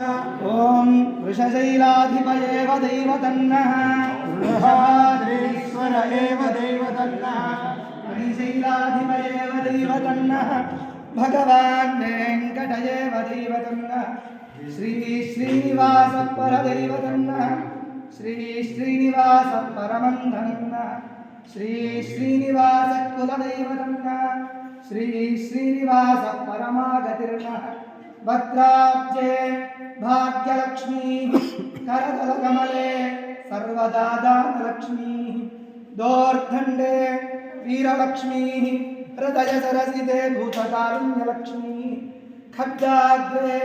ॐ वृषशैलाधिपयेव दैवतन्नः वृषभाद्रीश्वर एव दैवतन्नः वृषशैलाधिपयेव दैवतन्नः भगवान् वेङ्कट एव दैवतन्नः श्री श्रीनिवासः परदैवतन्नः श्री श्रीनिवासः परमन्धनः श्री श्रीनिवासः कुलदैवतन्नः श्री श्रीनिवासः परमागतिर्नः भद्राब्जे भाग्यलक्ष्मी करतलकमले सर्वदा दानलक्ष्मीः दोर्दण्डे वीरलक्ष्मीः हृदयसरसिते भूतकारुण्यलक्ष्मीः खड्गाग्रे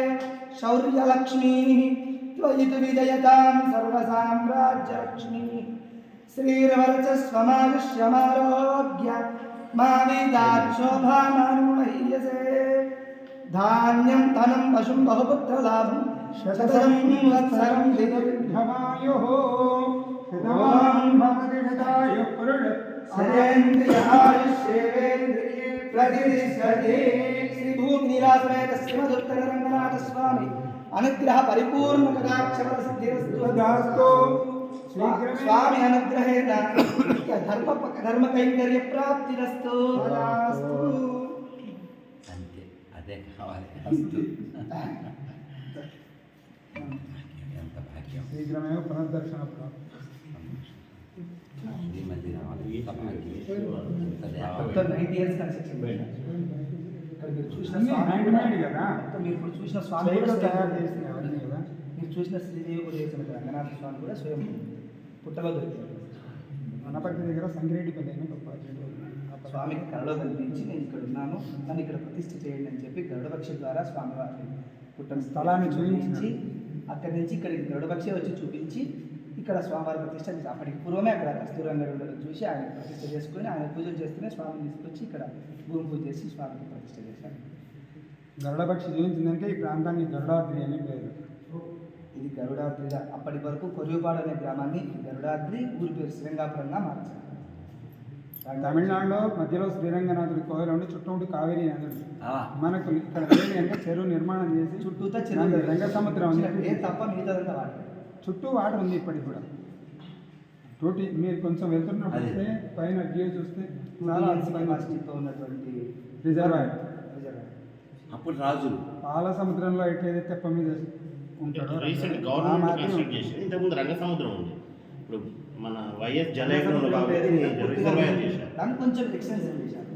शौर्यलक्ष्मीः त्वयि तु विजयतां सर्वसाम्राज्यलक्ष्मीः श्रीर्वर्चस्वमायुष्यमारोग्य मा वेदाक्षोभामानुमह्यसे धान्यं धनं पशुं बहुपुत्रलाभं शततं वत्सरं धमायुः शतवान् भवति शतायुः पुरुष सरेन्द्रिय आयुष्येवेन्द्रिये प्रतिष्ठते श्रीभूमिनिरासमेत श्रीमदुत्तररङ्गनाथस्वामी अनुग्रह परिपूर्ण कटाक्षर सिद्धिरस्तु दास्तो స్వామి అనుగ్రహేణ ధర్మ ధర్మ కైంకర్య ప్రాప్తిరస్తు అంతే అదే కావాలి కన్స్ట్రక్షన్ ఇక్కడ మీరు చూసిన స్వామి చూసిన తయారు చేసినవి అవన్నీ కదా? మీరు చూసిన శ్రీదేవి కూడా చేసిన రంగనాథ స్వామి కూడా స్వయం పుట్టలో దొరికింది. వనపర్తి దగ్గర సంగిరెడ్డిపల్లి అని గొప్ప. స్వామికి కళలో కనిపించి నేను ఇక్కడ ఉన్నాను. నన్ను ఇక్కడ ప్రతిష్ఠ చేయండి అని చెప్పి గరుడపక్ష ద్వారా స్వామివారిని పుట్టిన స్థలాన్ని చూపించి అక్కడి నుంచి ఇక్కడికి గరుడపక్షే వచ్చి చూపించి ఇక్కడ స్వామివారి ప్రతిష్ఠ చేసి అప్పటికి పూర్వమే అక్కడ కస్తూరంగా ఉండడం చూసి ఆయన ప్రతిష్ఠ చేసుకొని ఆయన పూజలు చేస్తూనే స్వామిని తీసుకొచ్చి ఇక్కడ భూమి పూజ చేసి స్వామికి ప్రతిష్ఠ చేశారు. గరుడపక్షి జీవించిందంటే ఈ ప్రాంతాన్ని గరుడాద్రి అని పేరు. ఇది గరుడాద్రి అప్పటి వరకు కొరివిపాడు అనే గ్రామాన్ని గరుడాద్రి ఊరి పేరు శ్రీరంగాపురంగా మార్చారు. తమిళనాడులో మధ్యలో శ్రీరంగనాథుడి కోయిల ఉండి చుట్టూ ఉండి కావేరీ నదుడు ఆ, మనకు ఇక్కడ అంటే చెరువు నిర్మాణం చేసి చుట్టూతా దానికి రంగ సముద్రం ఉంది. ఏ తప్ప మిగతాదంతా వాటర్. చుట్టూ వాటర్ ఉంది ఇప్పటికి కూడా. టోటీ మీరు కొంచెం వెళ్తున్నప్పుడు పైన వ్యూ చూస్తే చాలా ఉన్నటువంటి రిజర్వాయర్. అప్పుడు రాజులు పాల సముద్రంలో ఎట్లయితే తెప్ప మీద ఉంటాడో రీసెంట్ గవర్నమెంట్ ఇంతకుముందు రంగ సముద్రం ఉంది. ఇప్పుడు మన వైఎస్ రిజర్వాయర్ చేశారు దాన్ని కొంచెం ఎక్స్టెన్షన్ చేశారు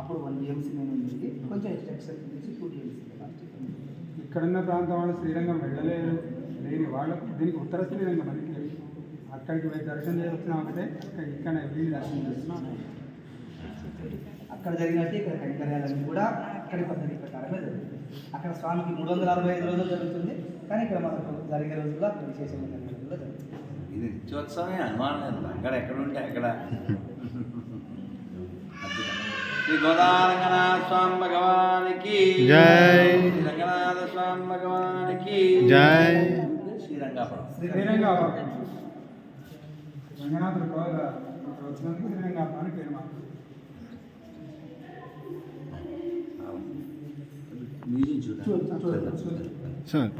అప్పుడు వన్ టీఎంసీ నేను ఉంది కొంచెం ఎక్స్టెన్షన్ చేసి టూ టీఎంసీ ఇక్కడున్న ప్రాంతం వాళ్ళు శ్రీరంగం వెళ్ళలేరు లేని వాళ్ళకు దీనికి ఉత్తర శ్రీరంగం అని పేరు. అక్కడికి పోయి దర్శనం చేసి వచ్చినా ఒకటే అక్కడ ఇక్కడ వీళ్ళు దర్శనం చేస్తున్నాం అక్కడ జరిగినట్టు ఇక్కడ కైంకర్యాలన్నీ కూడా అక్కడి పద్ధతి ప్రకారమే జరుగుతుంది. అక్కడ స్వామికి మూడు వందల అరవై ఐదు రోజులు జరుగుతుంది కానీ ఇక్కడ మనకు జరిగే రోజుల్లో అక్కడ విశేషమైన రోజుల్లో జరుగుతుంది. ఇది నిత్యోత్సవమే అనుమానం లేదు. అక్కడ ఎక్కడ ఉంటే అక్కడ. శ్రీ గోదారంగనాథ స్వామి భగవానికి. జై. శ్రీ రంగనాథ స్వామి భగవానికి. జై. శ్రీరంగాపురం. శ్రీరంగం రంగనాథుడు ఇక్కడ వచ్చినందుకు శ్రీరంగం అని పేరు మాకు మ్యూజియం చూడండి. సార్.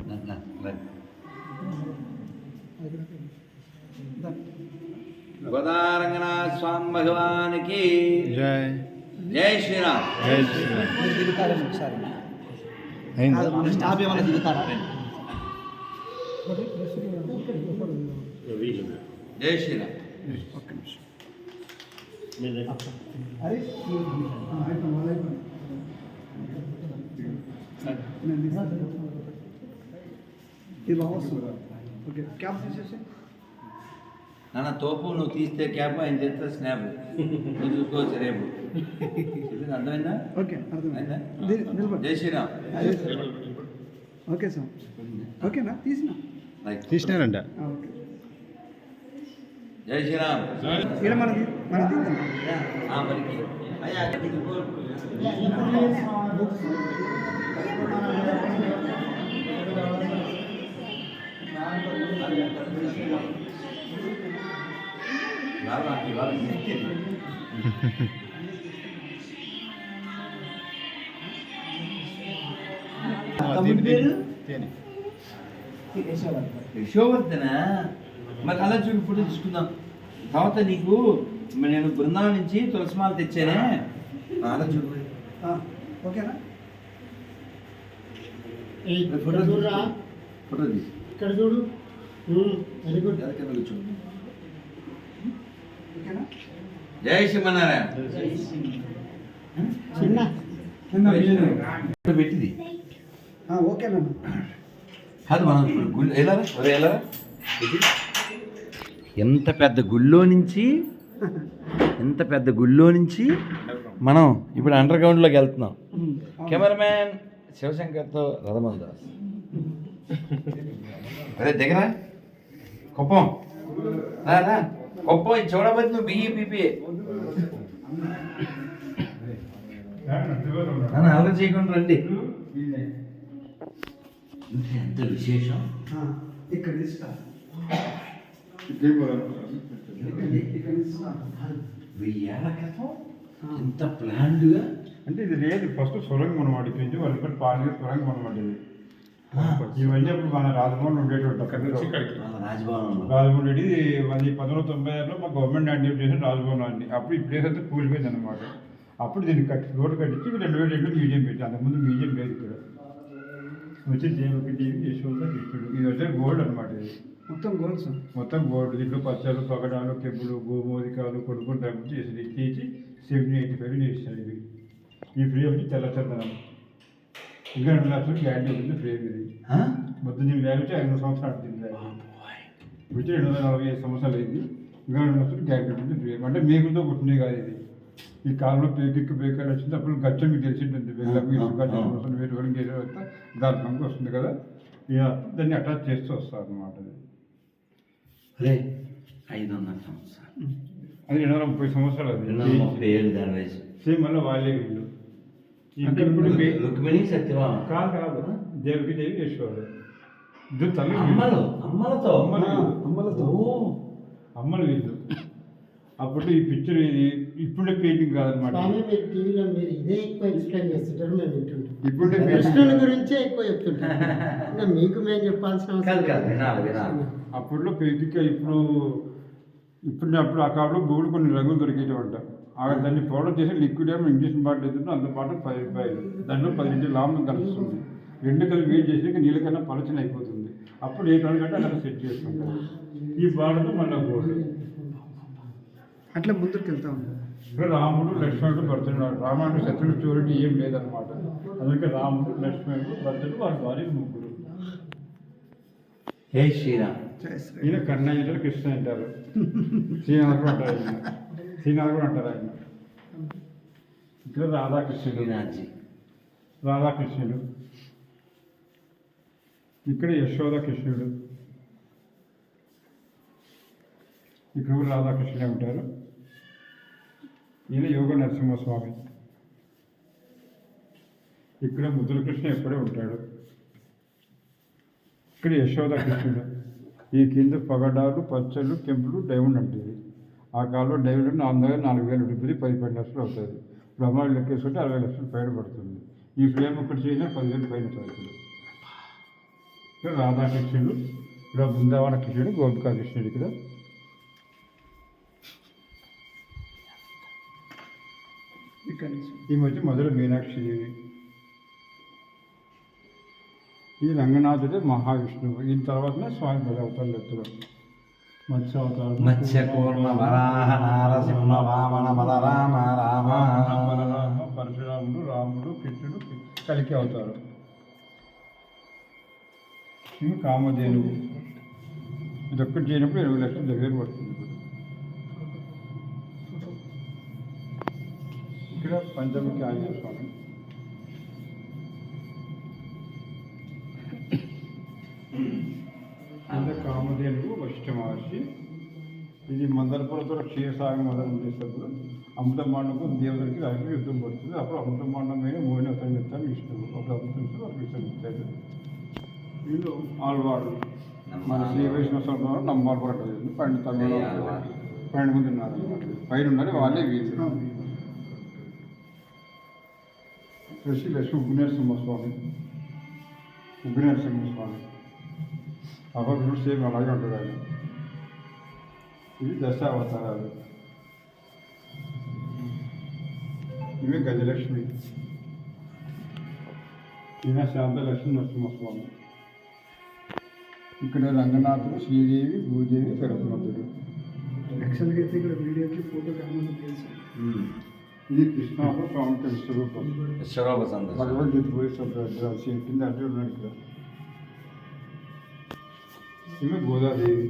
గోదారంగనాథ స్వామి భగవానికి జై. జై శ్రీరామ్. జై శ్రీరామ్. ఒకసారి. స్టాప్ ఏమైనా దిగుతారా? జై శ్రీరామ్. ఒక్క నిమిషం. ఇది బాగుంది ఓకే క్యాప్ తీసేసి నాన్న తోపు నువ్వు తీస్తే క్యాప్ ఆయన చేస్తే స్నాప్. నువ్వు చూసుకోవచ్చు రేపు. చెప్పింది అర్థమైందా? ఓకే నిలబడు. జై శ్రీరామ్. Okay sir. ఓకేనా తీసిన. రైట్ తీసినారంట. ఓకే. జై శ్రీరామ్. ఇక్కడ మనది మన యశోవర్ధన్. మరి అలా చూడు ఫోటో తీసుకుందాం. తర్వాత నీకు మరి నేను బృందావనం నుంచి తులసిమాల తెచ్చానే. అలా చూడు. ఆ, ఓకేనా? ఫోటో చూడరా? ఫోటో తీసి ఇక్కడ చూడు. Very good. ఓకేనా జై. ఇక్కడ పెట్టింది. మనం గుళ్ళు ఎంత పెద్ద గుళ్ళో నుంచి ఎంత పెద్ద గుళ్ళో నుంచి మనం ఇప్పుడు అండర్ గ్రౌండ్లోకి వెళ్తున్నాం కెమెరామ్యాన్ శివశంకర్తో రథమల్ దాస్. అదే దగ్గర కుప్పం రా, ఇది చూడబోతు నువ్వు బిఈ పీపీఏ అలా చేయకుండా రండి. వీళ్ళే. ఎంత విశేషం? ఆ, ఇక్కడ వెయ్యేళ్ళ క్రితం? ఎంత ప్లాన్డ్గా? అంటే ఇది లేదు. ఫస్ట్ సొరంగం అనమాట ఇక్కడి వాళ్ళు ఇక్కడ పాలన సొరంగం అనమాట ఇది. ఇవన్నీ అప్పుడు మన రాజభవన్ ఉండేటువంటి అక్కడ నుంచి ఇక్కడికి. రాజభవనంలో రాజభవన్ ఇది అది పంతొమ్మిది వందల తొంభై ఆరులో మా గవర్నమెంట్ హ్యాండ్ చేసిన రాజభవన్ అండి అప్పుడు ఈ ప్లేస్ అంతా కూలిపోయింది అనమాట అప్పుడు దీన్ని కట్టి రోడ్డు కట్టించి రెండు వేల రెండు మ్యూజియం పెట్టి అంతకుముందు మ్యూజియం లేదు ఇక్కడ. వచ్చి దేవుడికి టీవీ యశోద కృష్ణుడు ఇది వచ్చే గోల్డ్ అనమాట ఇది. మొత్తం గోల్స్ మొత్తం గోల్డ్. దీంట్లో పచ్చలు పగడాలు కెంపులు గోమోదికాలు కొడుకుని టైపు చేసి తీసి సెవెంటీ ఎయిటీ ఫైవ్ చేశారు ఇవి ఈ ఫ్రేమ్ వచ్చి తెల్ల ఇంకా రెండు లక్షలు గ్యారంటీ ఉంటుంది ఫ్రేమ్ ఇది మొత్తం దీని వ్యాల్యూ వచ్చి ఐదు సంవత్సరాలు దీని వ్యాల్యూ వచ్చి రెండు వందల నలభై ఐదు సంవత్సరాలు అయింది. ఇంకా రెండు లక్షలు గ్యారంటీ ఉంటుంది ఫ్రేమ్ అంటే మేకులతో పుట్టినాయి కాదు ఇది. ఈ కాలంలో పేకిక్కు పేకాలు వచ్చింది అప్పుడు గచ్చం మీకు తెలిసి ఉంటుంది వెళ్ళకు ఆ. వస్తుంది వేరు వరకు గేరే వస్తే పనికి వస్తుంది కదా. ఇక దాన్ని అటాచ్ చేస్తూ వస్తారు అనమాట రే ఐదు వందల సంవత్సరాలు అది. రెండు వందల ముప్పై సంవత్సరాలు అది సేమ్ మళ్ళీ వాళ్ళే వీళ్ళు. ఇంకా అక్కడ ఇప్పుడు మీ- రుక్మిణి సత్యభామ. కాదు కాదు. దేవికి దేవి యశ్వరు ఇద్దరు తల్లి అమ్మలు అమ్మలతో. అమ్మలు అమ్మలతో. ఓ, అమ్మలు వీళ్ళు అప్పుడు ఈ పిక్చర్ ఇది ఇప్పుడే పెయింటింగ్ కాదనమాట. టీవీలో మీరు ఇదే ఎక్కువ ఎక్స్ప్లెయిన్ చేస్తుంటారు మేము వింటుంటాం. ఇప్పుడే కృష్ణుని పెయింటింగ్ గురించే ఎక్కువ చెప్తుంటాం. ఇంకా మీకు మేము చెప్పాల్సిన కాదు అవసరం అప్పట్లో పెయింటింగ్ ఇప్పుడు ఇప్పుడు అప్పుడు ఆ కాలంలో గోల్డ్ కొన్ని రంగులు దొరికేటవంట. ఆ దాన్ని పౌడర్ చేసి లిక్విడ్ ఏమో ఇంగ్లీష్ బాటిల్ అయితే అంత పాటు పది రూపాయలు. దాంట్లో పది లీటర్ లాభం కలుస్తుంది. రెండు కలిపి వేడి చేసి నీళ్ళ కన్నా పలచన అయిపోతుంది. అప్పుడు ఏ కలర్ కంటే అలా సెట్ చేసుకుంటారు ఈ బాటతో మళ్ళీ గోల్డ్ అట్లా ముందుకు వెళ్తా ఉంటాం రాముడు లక్ష్మణుడు భర్తనుడు రామాయణ శత్రుడు చూడండి ఏం లేదనమాట అందుకే రాముడు లక్ష్మణుడు భర్తడు వారి భార్య ముగ్గురు. హే శ్రీరామ్. ఈయన కన్న అంటారు కృష్ణ అంటారు. శ్రీనాథ్ కూడా అంటారు శ్రీనాథ్ కూడా అంటారు ఆయన. ఇక్కడ రాధాకృష్ణుడు. రాధాకృష్ణుడు. ఇక్కడ యశోద కృష్ణుడు ఇక్కడ కూడా రాధాకృష్ణుడే ఉంటారు. ఈయన యోగ నరసింహస్వామి. ఇక్కడ ముద్దుల కృష్ణ ఎప్పుడే ఉంటాడు. ఇక్కడ యశోద కృష్ణుడు ఈ కింద పగడాలు పచ్చళ్ళు కెంపులు డైమండ్ ఉంటుంది ఆ కాలంలో డైమండ్ అందగా నాలుగు వేలు ఉంటుంది పది పది లక్షలు అవుతుంది బ్రహ్మాండ లెక్కేసుకుంటే అరవై లక్షలు పైన పడుతుంది. ఈ ఫ్రేమ్ ఒకటి చేసినా పదివేలు పైన ఇక్కడ రాధాకృష్ణుడు ఇక్కడ బృందావన కృష్ణుడు గోపికా కృష్ణుడు ఇక్కడ. ఈమె వచ్చి మొదలు మీనాక్షి దేవి. ఈ రంగనాథుడే మహావిష్ణువు. ఈయన తర్వాతనే స్వామి పది అవతారాలు ఎత్తుడు మత్స్య అవతారం మత్స్య కూర్మ వరాహ నారసింహ వామన బలరామ రామ బలరామ పరశురాముడు రాముడు కృష్ణుడు కలికి అవతారం. ఈమె కామధేనువు ఇది ఒక్కటి చేయనప్పుడు ఇరవై లక్షల దగ్గర పడుతుంది. ఇక్కడ పంచముఖి ఆంజనేయ స్వామి. కింద కామధేనువు వశిష్ఠ మహర్షి ఇది మందరపురతో క్షీరసాగం మొదలు చేసేటప్పుడు అమృతమాండకు దేవతలకి రాజుకి యుద్ధం పడుతుంది. అప్పుడు అమృతమాండం మీద మోహిని అతను ఇస్తాడు విష్ణువు అప్పుడు అమృతం అప్పుడు విష్ణువు ఇస్తాడు వీళ్ళు ఆళ్వాడు మన శ్రీ వైష్ణవ సంప్రదాయం నమ్మాలు పన్నెండు తమిళ పన్నెండు మంది ఉన్నారు. పైన ఉన్నారు వాళ్ళే వీళ్ళు. శ్రీ లక్ష్మీ ఉగ్రనరసింహస్వామి ఉగ్రనరసింహస్వామి అప్పుడు సేమ్ అలాగే ఉంటుంది ఆయన ఇవి దశావతారాలు ఇవి గజలక్ష్మి ఈయన శాంతలక్ష్మి నరసింహస్వామి ఇక్కడ రంగనాథుడు శ్రీదేవి భూదేవి సరస్వతుడు యాక్చువల్గా అయితే ఇక్కడ వీడియోకి ఫోటో కామన్ తెలుసు ఇది కృష్ణాలో ప్రాముఖ్య విశ్వరూపం విశ్వరూప సందర్శనం భగవద్గీత పోయి కింద అంటే ఉన్నాడు ఇక్కడ ఈమె గోదాదేవి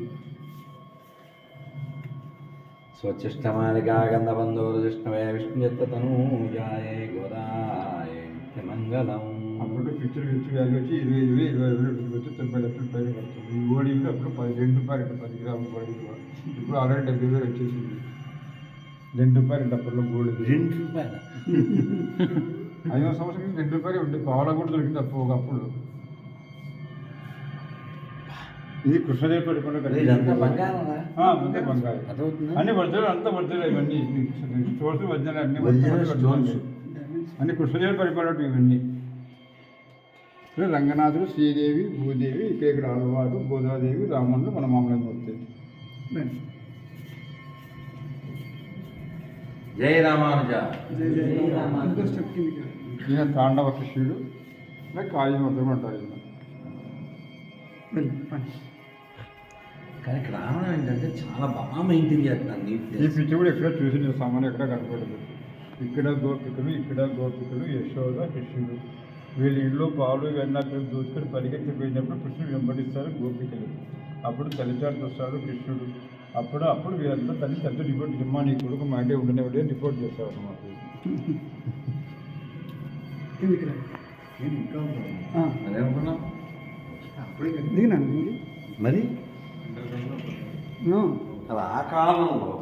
స్వచ్ఛష్టమాలికా గంధబంధోరు విష్ణవే విష్ణుయత్తనూజాయే గోదాయ నిత్యమంగళం అప్పుడు పిక్చర్ పిక్చర్ వాల్యూ వచ్చి ఇరవై ఇరవై ఇరవై ఇరవై లక్షలు వచ్చి తొంభై లక్షలు పైన పడుతుంది ఈ ఓడికి అప్పుడు పది రెండు రూపాయలు పది గ్రాములు పడి ఇప్పుడు ఆల్రెడీ డెబ్బై వేలు వచ్చేసింది రెండు రూపాయలు అప్పట్లో గోల్డ్ రెండు రూపాయల ఐదో సంవత్సరం రెండు రూపాయలు ఉండే పావులా కూడా దొరికింది అప్పుడు ఒకప్పుడు ఇది కృష్ణదేవి పడిపోయిన ఇదంతా బంగారం అంతా బంగారు. అన్ని పడుతుంది అంతా పడుతుంది ఇవన్నీ. స్టోర్స్ వజ్రాలు అన్ని stones. అన్ని కృష్ణదేవి పరిపాలన ఇవన్నీ. ఇక్కడ రంగనాథుడు శ్రీదేవి భూదేవి ఇక్కడ ఇక్కడ అలవారు గోదాదేవి రాముడు మన మామూలుగా వస్తాయి జై రామానుజ. ఈయన తాండవ కృష్ణుడు కాళీ మొత్తం అంటారు. కానీ ఇక్కడ రావడం ఏంటంటే చాలా బాగా మెయింటైన్ చేస్తున్నాను ఈ నీట్నెస్ పిచ్చి కూడా ఎక్కడ చూసిన సామాన్యం ఎక్కడ కనపడదు ఇక్కడ గోపికలు ఇక్కడ గోపికలు యశోద కృష్ణుడు వీళ్ళ ఇళ్ళు పాలు ఇవన్నీ అక్కడ దూచుకొని పరిగెత్తిపోయినప్పుడు కృష్ణుడు వెంబడిస్తారు గోపికలు. అప్పుడు తల్లిచారు వస్తాడు కృష్ణుడు అప్పుడు అప్పుడు వీరంతా తల్లి తల్లి రిపోర్ట్ ఇమ్మా నీ కొడుకు మా ఇంటే ఉండనివాడే రిపోర్ట్ చేస్తారు అన్నమాట దిగినాను మరి? అది ఆ కాలంలో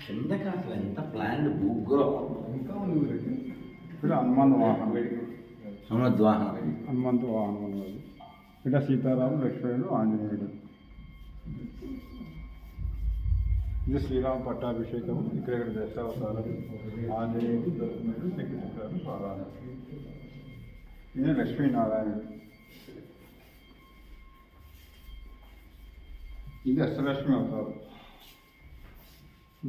కిందకి అసలు ఎంత ప్లాన్ భూగ్రహం ఇక్కడ హనుమాన్ వాహనం హనుమంతు వాహనం అన్నది ఇక్కడ సీతారాము లక్ష్మణుడు ఆంజనేయుడు. ఇది శ్రీరామ పట్టాభిషేకం. ఇక్కడ ఇక్కడ దశావతారం ఆంజనేయుడు దర్శనుడు శ్రీకృష్ణుడు పారాయణ ఇది లక్ష్మీనారాయణుడు ఇది అష్టలక్ష్మి అవతారం.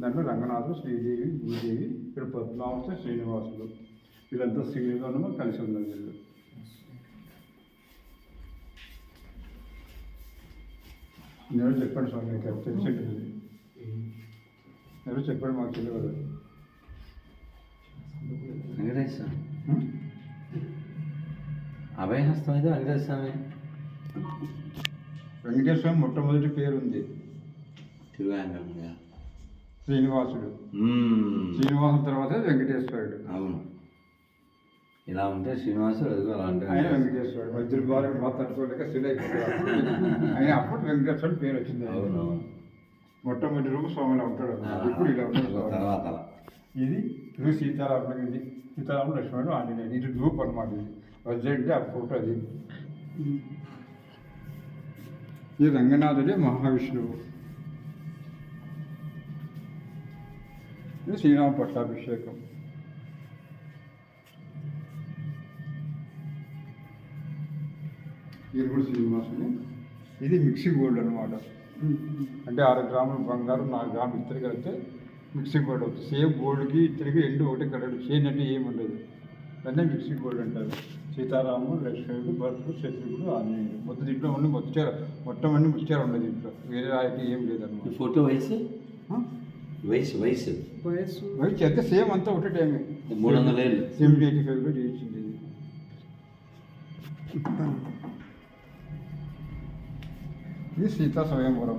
దాంట్లో రంగనాథుడు శ్రీదేవి భూదేవి ఇక్కడ పద్మావతి శ్రీనివాసుడు. వీళ్ళంతా శ్రీనివాసము కలిసి ఉన్నారు వీళ్ళు. నేను చెప్పండి స్వామి మీకు అది ఎవరు చెప్పండి మాకు తెలియదు. వెంకటేశ్వర అభయహస్తం అయితే వెంకటేశ్వరమే వెంకటేశ్వరం మొట్టమొదటి పేరు ఉంది శ్రీనివాసుడు. శ్రీనివాసం తర్వాత వెంకటేశ్వరుడు అవును. ఇలా ఉంటే శ్రీనివాసుడు అదిగో అలా అంటే ఆయన వెంకటేశ్వరుడు బాగా తట్టుకోలేక శిల ఆయన అప్పుడు వెంకటేశ్వరుడు పేరు వచ్చింది. అవును మొట్టమొదటి రూపు స్వామిలా ఉంటాడు. ఇప్పుడు ఇలా ఉంటాడు. తర్వాత. ఇది ఇది సీతారాములకి ఇది సీతారాములు లక్ష్మణుడు ఆంజనేయుడు. ఇది రూప్ అనమాట ఇది. వజ్ర అంటే ఆ ఫోటో అది. ఈ రంగనాథుడే మహావిష్ణువు. ఇది శ్రీరామ పట్టాభిషేకం. ఇది కూడా శ్రీనివాసుడు. ఇది మిక్సింగ్ గోల్డ్ అనమాట అంటే ఆరు గ్రాములు బంగారం నాలుగు గ్రాములు ఇత్తడి కలిపితే మిక్సింగ్ గోల్డ్ అవుతుంది. సేమ్ గోల్డ్కి ఇత్తడికి రెండు ఒకటి కలడు చేంజ్ అంటే ఏమి ఉండదు. దాన్నే మిక్సింగ్ గోల్డ్ అంటారు. సీతారాముడు లక్ష్మణుడు భరతుడు శత్రుఘ్నుడు ఆంజనేయుడు. మొత్తం దీంట్లో ఉండి ముచ్చార మొత్తం అన్ని ముచ్చార ఉండదు దీంట్లో. వేరే రాయితీ ఏం లేదన్నమాట. ఫోటో వయసు వయసు వయసు వయస్సు మరి చెత్త సేమ్ అంతా ఒకటే టైమే మూడు వందల ఏళ్ళు. సెవెంటీ ఎయిటీ ఫైవ్లో చేయించింది ఇది ఇది సీతా స్వయంవరం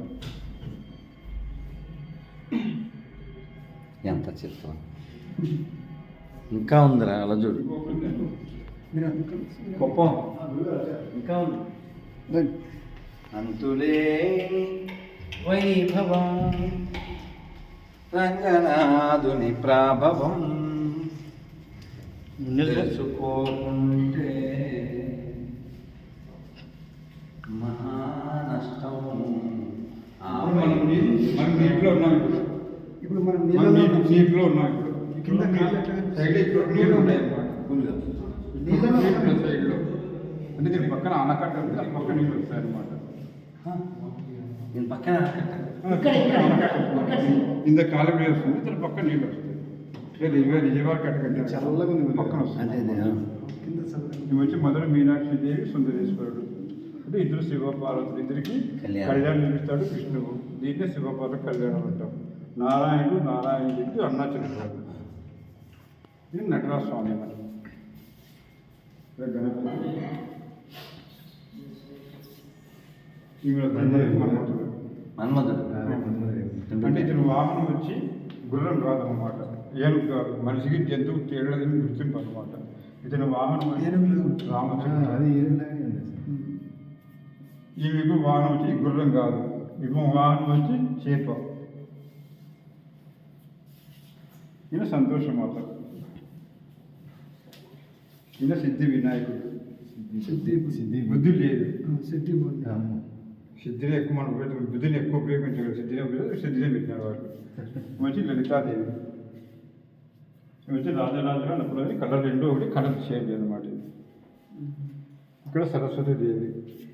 ఎంత చిత్రం ఇంకా ఉందిరా అలా చూడు గొప్ప ఇంకా ఉంది అంతులేని వైభవం రంగనాథుని ప్రాభవం తెలుసుకోకుంటే మనం ఉన్నాం ఇప్పుడు. ఇప్పుడు మనం. నీటిలో ఉన్నాం. ఇప్పుడు ఇప్పుడు నీళ్ళు ఉన్నాయి అన్నమాట. నీళ్ళు సైడ్లో. అంటే దీని పక్కన ఆనకట్ట ఉంది దాని పక్కన నీళ్ళు వస్తాయి అన్నమాట. దీని పక్కన ఇక్కడ ఇక్కడ ఇక్కడ ఇంత కాలం వస్తుంది దాని పక్కన నీళ్ళు వస్తాయి. లేదు ఇవే నిజవాడ కట్ట కట్టారు చల్లగా ఉంది. పక్కన వస్తుంది. మొదలు మీనాక్షి దేవి సుందరేశ్వరుడు అంటే ఇద్దరు శివ పార్వతులు ఇద్దరికి కళ్యాణం. చూపిస్తాడు విష్ణువు దీన్నే శివపార్వత కళ్యాణం అంటాం. నారాయణుడు నారాయణుడికి అరుణాచలేశ్వరుడు ఇది నటరాజ స్వామి గణపతి. మన్మధుడు. అంటే ఇతని వాహనం వచ్చి గుర్రం కాదన్నమాట ఏనుగు కాదు. మనిషికి జంతువు తేడదని గుర్తింపు అనమాట ఇతని వాహనం ఏనుగులు. రామచంద్ర ఈమెకు వాహనం వచ్చి గుర్రం కాదు. ఇవ్వ వాహనం వచ్చి చేప. ఈయన సంతోషమాత. ఈయన సిద్ధి వినాయకుడు. సిద్ధి సిద్ధి బుద్ధి లేదు. సిద్ధి ఉంది. సిద్ధిని ఎక్కువ మనం ఉపయోగించ- బుద్ధిని ఎక్కువ ఉపయోగించగలరు సిద్ధిని ఉపయోగించి సిద్ధిని పెట్టినారు వాళ్ళు. మంచి లలితాదేవి. వచ్చి రాజరాజుగా నప్పుడు కలర్ రెండు ఒకటి కలర్ చేంజ్ అనమాట. ఇక్కడ సరస్వతి దేవి. ఈయన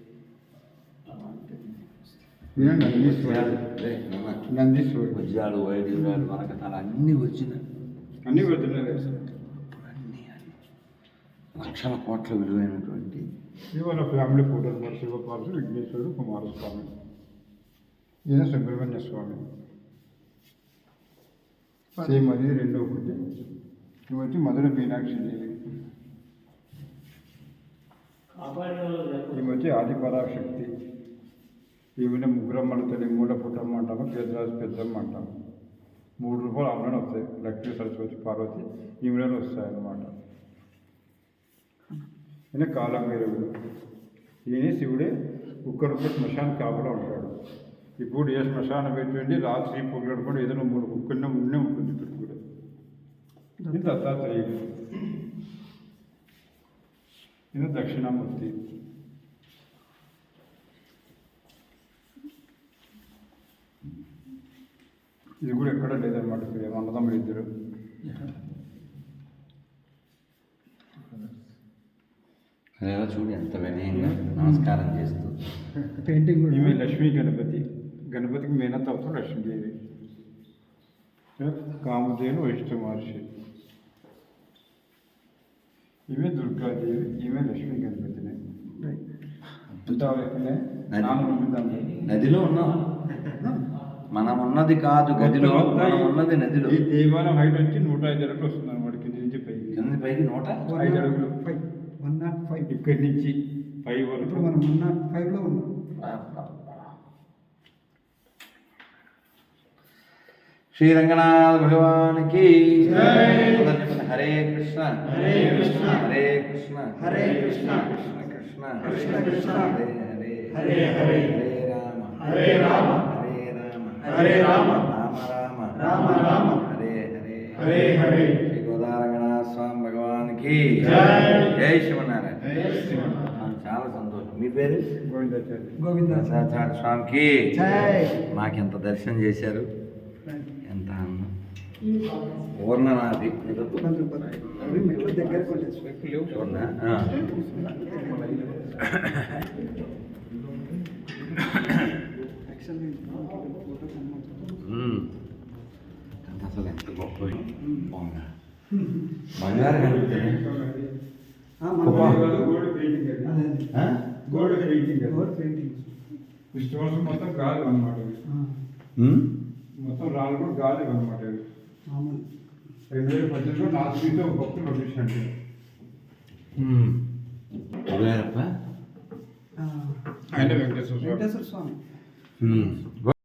నందీశ్వరుడు. నందీశ్వరుడు వజ్రాలు వైడూరాలు వరకతాలు అన్నీ వచ్చినాయి. అన్నీ వదిలేదు అన్నీ అన్నీ. లక్షల కోట్ల విలువైనటువంటి ఇవాళ ఫ్యామిలీ ఫోటోస్ మరి శివపార్వతి విఘ్నేశ్వరుడు కుమారస్వామి ఈయన సుబ్రహ్మణ్య స్వామి. సేమ్ అది రెండో ఒకటి ఇవి వచ్చి మధుర మీనాక్షి దేవి. ఈమె వచ్చి ఆదిపరాశక్తి. ఈమెన ముగ్గురమ్మల తల్లి మూల పుట్టమ్మ అంటాము పెద్దరాజు పెద్దమ్మ అంటాము. మూడు రూపాయలు ఆమెలో వస్తాయి. లక్ష్మీ సరస్వతి పార్వతి ఈమెలో వస్తాయి అన్నమాట ఈయన కాలభైరవుడు ఈయన శివుడే కుక్కరుప్ప శ్మశాన కాపలా ఉంటాడు. ఇప్పుడు ఏ శ్మశానం పెట్టండి రాత్రి పొగలు కూడా ఏదైనా మూడు కుక్కన్న ఉండే ఉంటుంది ఇప్పుడు కూడా. ఇది దత్తాత్రేయుడు. ఇది దక్షిణామూర్తి. ఇది కూడా ఎక్కడ లేదన్నమాట. ఇక్కడ అన్నదమ్ములు ఇద్దరు. అదేలా చూడు ఎంత వినయంగా నమస్కారం చేస్తూ. పెయింటింగ్ కూడా ఈమె లక్ష్మీ గణపతి. గణపతికి మేనత్త అవుతాడు లక్ష్మీదేవి. కామధేను వైష్ణవ మహర్షి. ఈమె దుర్గాదేవి ఈమె లక్ష్మీ గణపతిని. నదిలో ఉన్నాం మనం ఉన్నది కాదు గదిలో మనం ఉన్నది నదిలో. ఈ దేవాలయం హైట్ వచ్చి నూట ఐదు అడుగులు వస్తుంది అనమాట కింది నుంచి పైకి. కింద పైకి నూట ఐదు అడుగులు. ఫైవ్. One nought five. ఇక్కడి నుంచి పై వరకు. ఇప్పుడు మనం వన్ నాట్ ఫైవ్లో ఉన్నాం. శ్రీ రంగనాథ భగవానికి హరే కృష్ణ. హరే కృష్ణ. హరే కృష్ణ. హరే కృష్ణ. కృష్ణ కృష్ణ. కృష్ణ కృష్ణ. హరే హరే. హరే హరే. హరే రామ. హరే రామ. హరే రామ. రామ. రామ రామ. హరే హరే. హరే హరే. శ్రీ గోదారంగనాథ స్వామి భగవానికి జై. జై శివనారాయణ చాలా సంతోషం. మీ పేరు? గోవిందాచార్య. స్వామికి మాకెంత దర్శనం చేశారు? ఎంత ఉంటాయి పూర్ణ ఆ. యాక్చువల్లీ ఫోటో కనబడుతుంది మ్మ్. అసలు ఎంత గొప్ప బంగారం. Gold painting? Gold painting stones మొత్తం గాలి అనమాట? మొత్తం రాళ్ళు కూడా గాలి అనమాట రెండు వేల పద్దెనిమిదిలో నాలుగు ఒక భక్తులు పంపించినట్టు ఆయన వెంకటేశ్వర స్వామి వెంకటేశ్వర స్వామి మ్మ్.